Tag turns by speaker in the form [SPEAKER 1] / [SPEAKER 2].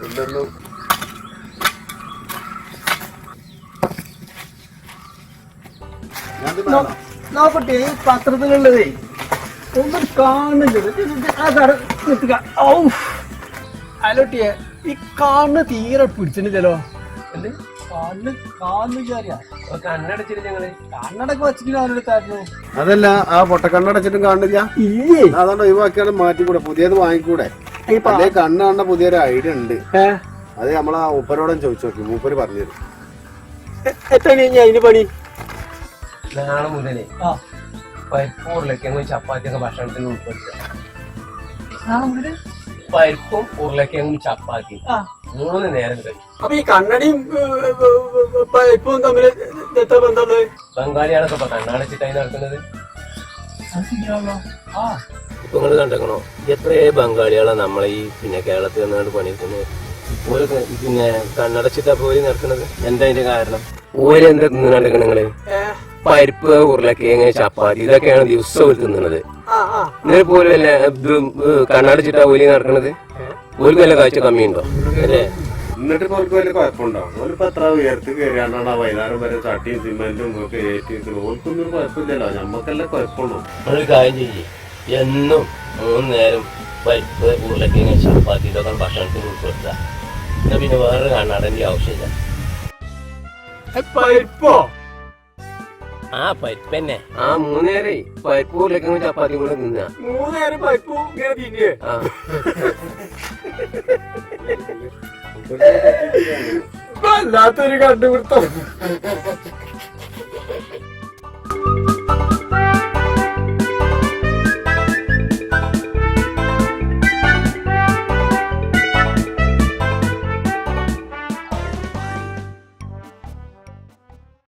[SPEAKER 1] ഇതൊന്നും
[SPEAKER 2] നോക്കട്ടെ ഈ പത്രത്തിലുള്ളതേ ഒന്നും കാണുന്നില്ല. ആ കട ഔ. അലോട്ടിയെ ഈ കാണുന്ന തീരെ പിടിച്ചിട്ടില്ലല്ലോ. എന്ത്? കാണുന്ന കാണുന്നില്ല
[SPEAKER 3] കണ്ണടച്ചിട്ട് ഞങ്ങൾ
[SPEAKER 2] കണ്ണടക്ക് വെച്ചിട്ട് അവനെടുത്തായിരുന്നു
[SPEAKER 1] അതല്ല ആ പൊട്ടക്കണ്ണടച്ചിട്ടും കാണില്ല
[SPEAKER 2] ഇല്ലേ?
[SPEAKER 1] അതുകൊണ്ട് ഒഴിവാക്കിയാണ് മാറ്റിക്കൂടെ പുതിയത് വാങ്ങിക്കൂടെ? അതേ കണ്ണ് കാണുന്ന പുതിയൊരു ഐഡിയ ഉണ്ട്? അത് നമ്മളെ ഉപ്പരോടും ചോദിച്ചു നോക്കി മൂപ്പര് പറഞ്ഞുതരും.
[SPEAKER 2] എ- എത്ര അതിന് പണി?
[SPEAKER 3] നാളെ മുതലേ ചപ്പാത്തി ഒക്കെ ചപ്പാത്തിയൊക്കെ ഭക്ഷണത്തിന് ഉൾപ്പെടുത്തുക? പരിപ്പും ഉരുളക്കിഴങ്ങും ചപ്പാത്തി
[SPEAKER 2] ആ.
[SPEAKER 3] മൂന്ന് നേരം കഴിക്കും.
[SPEAKER 2] അപ്പൊ ഈ കണ്ണടിയും പരിപ്പും തമ്മിൽ എത്ര ബന്ധമുള്ളത്
[SPEAKER 3] കണ്ണാടിച്ചിട്ടായി കണ്ണടച്ചിട്ടായി നടക്കുന്നത്.
[SPEAKER 2] ആ.
[SPEAKER 3] ഇപ്പൊ നിങ്ങൾ കണ്ടേക്കണോ? എത്രയേ ബംഗാളികളാണ് നമ്മളെ ഈ പിന്നെ കേരളത്തിൽ നിന്നുകൊണ്ട് പണിയെടുക്കുന്നത്. ഓരൊക്കെ പിന്നെ കണ്ണടച്ചിട്ടാ പോയി നടക്കുന്നത്. എന്താ അതിന്റെ കാരണം? ഓര് എന്താ തിന്നുകൊണ്ടിരിക്കണ
[SPEAKER 2] നിങ്ങൾ?
[SPEAKER 3] പരിപ്പ് ഉരുളക്കിഴങ്ങ് ചപ്പാത്തി ഇതൊക്കെയാണ് ദിവസവും തിന്നുന്നത്
[SPEAKER 2] ആ ആ.
[SPEAKER 3] ഇന്നലെ പോലും കണ്ണടച്ചിട്ടാ പോലെ നടക്കണത്. ഓർക്ക് വല്ല കാഴ്ച കമ്മിയുണ്ടോ? അല്ലേ?
[SPEAKER 1] എന്നിട്ട് അവർക്ക് വലിയ കുഴപ്പമുണ്ടോ? ഓലിപ്പോ എത്ര ഉയർത്തി കയറിയാണ്ടാണ് ആ വൈകുന്നേരം വരെ ചട്ടിയും സിമെന്റും ഒക്കെ ഏറ്റി ഓർക്കൊന്നും കുഴപ്പമില്ലല്ലോ. ഞമ്മക്കല്ലേ കുഴപ്പമുള്ളൂ.
[SPEAKER 3] കാര്യം ചെയ്യേ. എന്നും മൂന്ന് നേരം പരിപ്പ് ഉരുളക്കിഴങ്ങ് ചപ്പാത്തി ഇതൊക്കെ ഭക്ഷണത്തിന് ഉൾപ്പെടുത്തുക എന്നാ പിന്നെ വേറെ കണ്ണാടന്റെ ആവശ്യമില്ല.
[SPEAKER 2] പരിപ്പോ?
[SPEAKER 3] ആ പരിപ്പ് തന്നെ ആ നേരം പരിപ്പ് ഉരുളക്കിഴങ്ങ് ചപ്പാത്തി കൂടെ തിന്നാ.
[SPEAKER 2] മൂന്നേരം പരിപ്പ് ഇങ്ങനെ തിന്നേ
[SPEAKER 3] ആ.
[SPEAKER 2] വല്ലാത്തൊരു കണ്ടുപിടുത്തം.